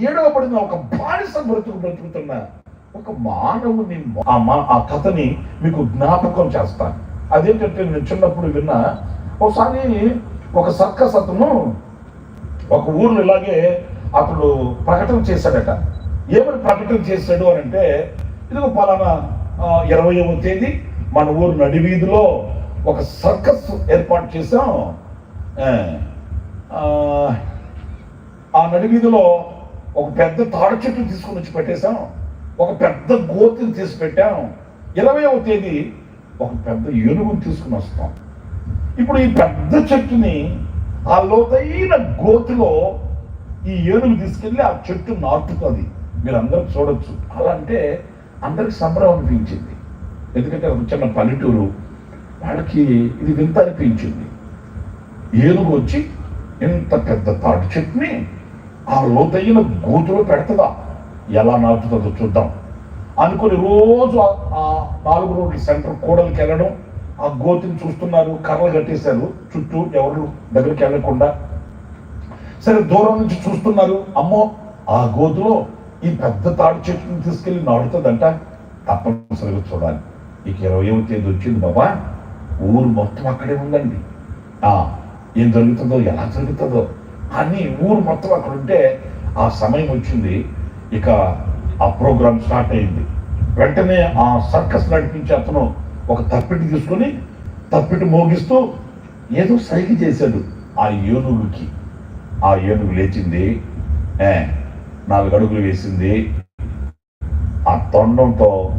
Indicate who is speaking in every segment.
Speaker 1: ఏడవ పడిన ఒక బానిస బ్రతుకు బ్రతుకుతున్న ఒక మానవుని ఆ మా ఆ కథని మీకు జ్ఞాపకం చేస్తాను. అదేంటంటే నేను చిన్నప్పుడు విన్నా ఒకసారి ఒక సర్కస్ అతను ఒక ఊర్లో ఇలాగే అతడు ప్రకటన చేశాడట. ఏమని ప్రకటన చేశాడు అని అంటే ఇదిగో పలానా ఆ, ఇరవయవ తేదీ మన ఊరు నడివీధిలో ఒక సర్కస్ ఏర్పాటు చేసాం ఆ నడివీధిలో ఒక పెద్ద తాడు చెట్టు తీసుకుని వచ్చి పెట్టేశాం. ఒక పెద్ద గోతిని తీసి పెట్టాం. ఇరవైవ తేదీ ఒక పెద్ద ఏనుగుని తీసుకుని వస్తాం. ఇప్పుడు ఈ పెద్ద చెట్టుని ఆ లోతైన గోతిలో ఈ ఏనుగు తీసుకెళ్ళి ఆ చెట్టు నాటుతుంది. మీరు అందరూ చూడొచ్చు. అలా అంటే అందరికి సంబరం అనిపించింది. ఎందుకంటే ఒక చిన్న పల్లెటూరు. వాళ్ళకి ఇది వింత అనిపించింది. ఏనుగు వచ్చి ఇంత పెద్ద తాటి చెట్టుని ఆ లోతైన గోతులో పెడుతుందా? ఎలా నాటుతుందో చూద్దాం. అనుకుని రోజు ఆ- నాలుగు రోడ్ల సెంటర్ కూడలికి వెళ్ళడం ఆ గోతిని చూస్తున్నారు కర్రలు కట్టేశారు. చుట్టూ ఎవరు దగ్గరికి వెళ్ళకుండా. సరే దూరం నుంచి చూస్తున్నారు. అమ్మో ఆ గోతులో ఈ పెద్ద తాడి చెట్టుని తీసుకెళ్ళి నాడుతుందంట తప్పనిసరిగా చూడాలి. ఇక ఇరవై తేదీ వచ్చింది బాబా. ఊరు మొత్తం అక్కడే ఉందండి. ఏం జరుగుతుందో ఎలా జరుగుతుందో అని ఊరు మొత్తం అక్కడ ఉంటే ఆ సమయం వచ్చింది. ఇక ఆ ప్రోగ్రామ్ స్టార్ట్ అయింది. వెంటనే ఆ సర్కస్ నడిపించే అతను ఒక తప్పిటి తీసుకొని తప్పిటి మోగిస్తూ ఏదో సైకి చేశాడు ఆ ఏనుగుకి. ఆ ఏనుగు లేచింది. ఏ, నాలుగు అడుగులు వేసింది. ఆ తొండంతో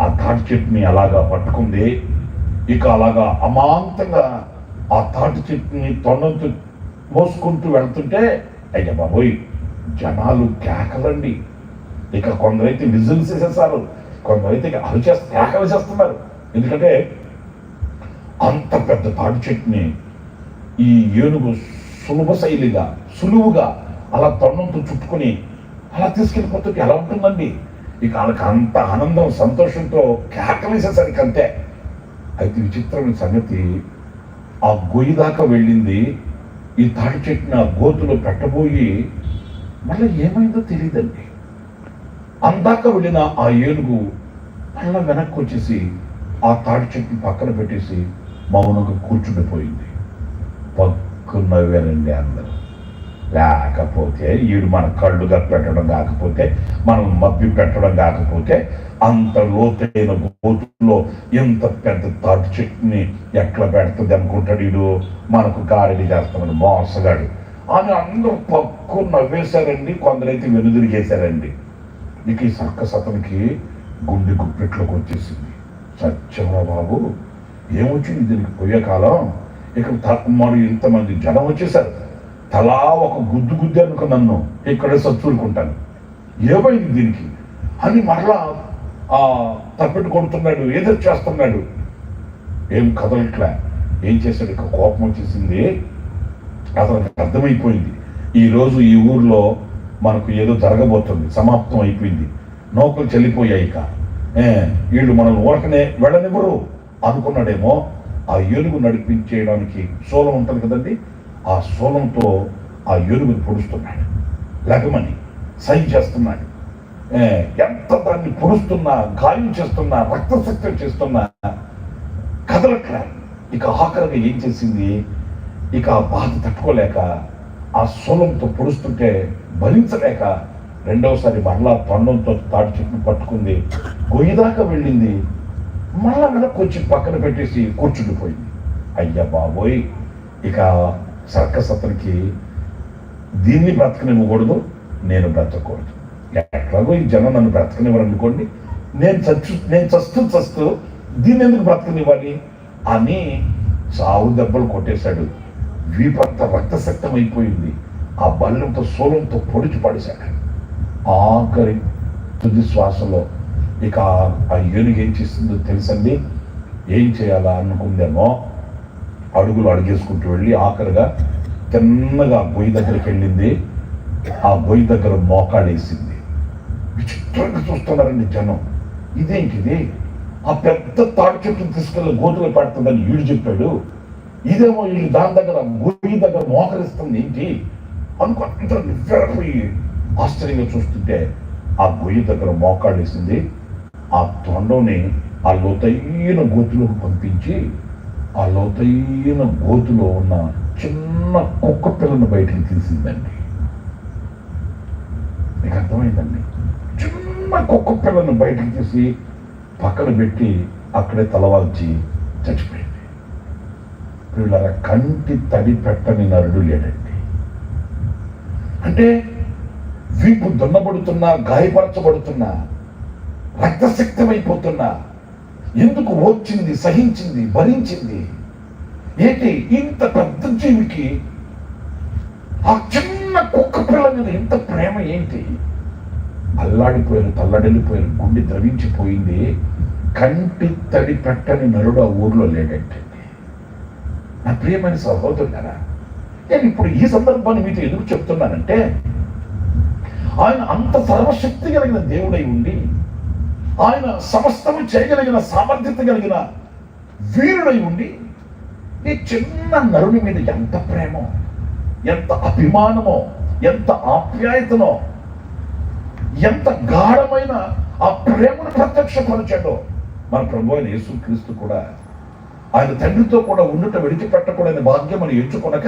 Speaker 1: ఆ తాటి చెట్టుని అలాగా పట్టుకుంది. ఇక అలాగా అమాంతంగా ఆ తాటి చెట్టుని తొండంతో మోసుకుంటూ వెళ్తుంటే అయ్య బాబోయ్ జనాలు కేకలండి. ఇక కొందరైతే విజిల్స్ వేసేస్తారు కొందరైతే ఇక అరిచేస్త కేకలు చేస్తున్నారు. ఎందుకంటే అంత పెద్ద తాటి చెట్టుని ఈ ఏనుగు సులభ శైలిగా సులువుగా అలా తొండంతో చుట్టుకొని అలా తీసుకెళ్ళిపోతుంటే ఎలా ఉంటుందండి? ఇక వాళ్ళకి అంత ఆనందం సంతోషంతో కేకలేసేసరికి అంతే. అయితే విచిత్రమైన సంగతి ఆ గొయ్యి దాకా వెళ్ళింది ఈ తాటి చెట్టుని ఆ గోతులో పెట్టబోయి మళ్ళీ ఏమైందో తెలియదండి. అందాక వెళ్ళిన ఆ ఏనుగు మళ్ళీ వెనక్కి వచ్చేసి ఆ తాటి చెట్టుని పక్కన పెట్టేసి మౌనంగా కూర్చుండిపోయింది. పక్కున్నవేనండి అందరూ. లేకపోతే ఈడు మన కళ్ళు పెట్టడం కాకపోతే మనం మబ్బి పెట్టడం కాకపోతే అంత లోతైన గోతుల్లో ఎంత పెద్ద తాటి చెట్టుని ఎట్లా పెడుతుంది అనుకుంటాడు ఈడు? మనకు గాడిని చేస్తామని మోసగాడు. అని అందరూ పక్కు నవ్వేశారండి కొందరైతే వెనుదిరిగేశారండి. ఇక ఈ సర్కస్ అతనికి గుండె గుప్పెట్లోకి వచ్చేసింది. సత్యమా బాబు ఏమొచ్చింది దీనికి? పోయే కాలం? ఇక త- మరి ఇంతమంది జనం వచ్చేసారు తలా ఒక గుద్దు గుద్ది అనుకో నన్ను. ఇక్కడే సచ్చూరుకుంటాను ఏమైంది దీనికి? అని మరలా ఆ తప్పెట్టు కొడుతున్నాడు ఏదో చేస్తున్నాడు. ఏం కదలట్లే. ఏం చేశాడు? ఇక కోపం వచ్చేసింది. అతనికి అర్థమైపోయింది. ఈ రోజు ఈ ఊర్లో మనకు ఏదో జరగబోతుంది. సమాప్తం అయిపోయింది. నౌకలు చెల్లిపోయాయి ఇక. ఏ, వీళ్ళు మనల్ని ఊరకనే వెళ్ళనివ్వరు. అనుకున్నాడేమో ఆ ఏనుగు నడిపించేయడానికి సోలం ఉంటుంది కదండి. ఆ సోలంతో ఆ ఏనుగుని పొడుస్తున్నాడు. లగమని సై చేస్తున్నాడు. ఎంత దాన్ని పొడుస్తున్నా గాయం చేస్తున్నా రక్తశక్తం చేస్తున్నా కదలట్లే ఇక ఆఖరిగా ఏం చేసింది? ఇక ఆ బాధ తట్టుకోలేక ఆ సోలంతో పొడుస్తుంటే భరించలేక రెండవసారి మరలా తొండంతో తాటి చెట్టును పట్టుకుంది. గొయ్యి దాకా వెళ్ళింది. మళ్ళా వెనక్కి వచ్చి పక్కన పెట్టేసి కూర్చుండిపోయింది. అయ్యా బాబోయ్! ఇక సర్కస్ అతనికి దీన్ని బ్రతకనివ్వకూడదు నేను బ్రతకూడదు. ఎట్లాగో ఈ జనం నన్ను బ్రతకనివ్వరు అనుకోండి నేను చచ్చు నేను చస్తూ చస్తూ దీన్ని ఎందుకు బ్రతకనివ్వాలి? అని చావు దెబ్బలు కొట్టేశాడు. వీపంతా రక్తశక్తం అయిపోయింది ఆ బల్లంతో సోలంతో పొడిచి పడేశాడు. ఆఖరి తుది శ్వాసలో ఇక ఆ- ఆ ఏనుగు ఏం చేస్తుందో తెలుసండి? ఏం చేయాలా అనుకుందేమో అడుగులు అడిగేసుకుంటూ వెళ్ళి ఆఖరిగా తిన్నగా బొయ్యి దగ్గరికి వెళ్ళింది. ఆ బొయ్యి దగ్గర మోకాడేసింది విచిత్రంగా చూస్తున్నారండి జనం. ఇదేంటిది? ఆ పెద్ద తాడు చెట్టును తీసుకెళ్ళి గోతులు పెడుతుందని వీడు చెప్పాడు. ఇదేమో వీళ్ళు దాని దగ్గర గొయ్యి దగ్గర మోకరిస్తుంది ఏంటి? అనుకుంటే నివ్వెరపోయి ఆశ్చర్యంగా చూస్తుంటే ఆ గొయ్యి దగ్గర మోకాడేసింది ఆ తొండని ఆ లోతైన గోతులోకి పంపించి ఆ లోతైన గోతులో ఉన్న చిన్న కుక్క పిల్లను బయటికి తీసిందండి. మీకు అర్థమైందండి? చిన్న కుక్క పిల్లను బయటికి తీసి పక్కన పెట్టి అక్కడే తలవాల్చి చచ్చిపోయింది. వీళ్ళ కంటి తడి పెట్టని నరుడు లేడండి. అంటే వీపు దున్నబడుతున్నా గాయపరచబడుతున్నా రక్తశక్తమైపోతున్నా ఎందుకు వచ్చింది సహించింది భరించింది? ఏంటి ఇంత పెద్ద జీవికి ఆ చిన్న కుక్క పిల్ల మీద ఇంత ప్రేమ ఏంటి? అల్లాడిపోయారు తల్లడిల్లిపోయారు గుండె ద్రవించిపోయింది. కంటి తడి పెట్టని నరుడు ఆ ఊర్లో లేడంటే. నా ప్రియమైన సహోదరులారా నేను ఇప్పుడు ఈ సందర్భాన్ని మీతో ఎందుకు చెప్తున్నానంటే ఆయన అంత సర్వశక్తి కలిగిన దేవుడై ఉండి ఆయన సమస్తము చేయగలిగిన సామర్థ్యత కలిగిన వీరుడై ఉండి నీ చిన్న నరుని మీద ఎంత ప్రేమో ఎంత అభిమానమో ఎంత ఆప్యాయతనో ఎంత గాఢమైన ఆ ప్రేమను ప్రత్యక్షపరిచాడో మన ప్రభు అయిన యేసుక్రీస్తు కూడా ఆయన తండ్రితో కూడా ఉండుట విడిచిపెట్టకూడని భాగ్యం అని ఎంచుకొనక